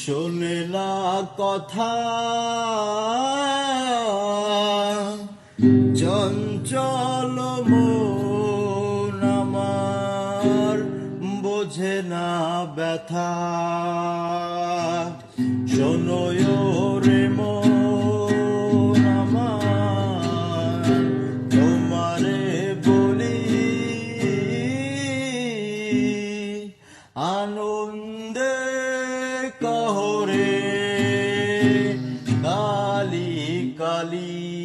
শোনে না কথা। চঞ্চল আমার বোঝে না ব্যথা। শোনো রে আমার বলি আনন্দে কহরে কালি কালি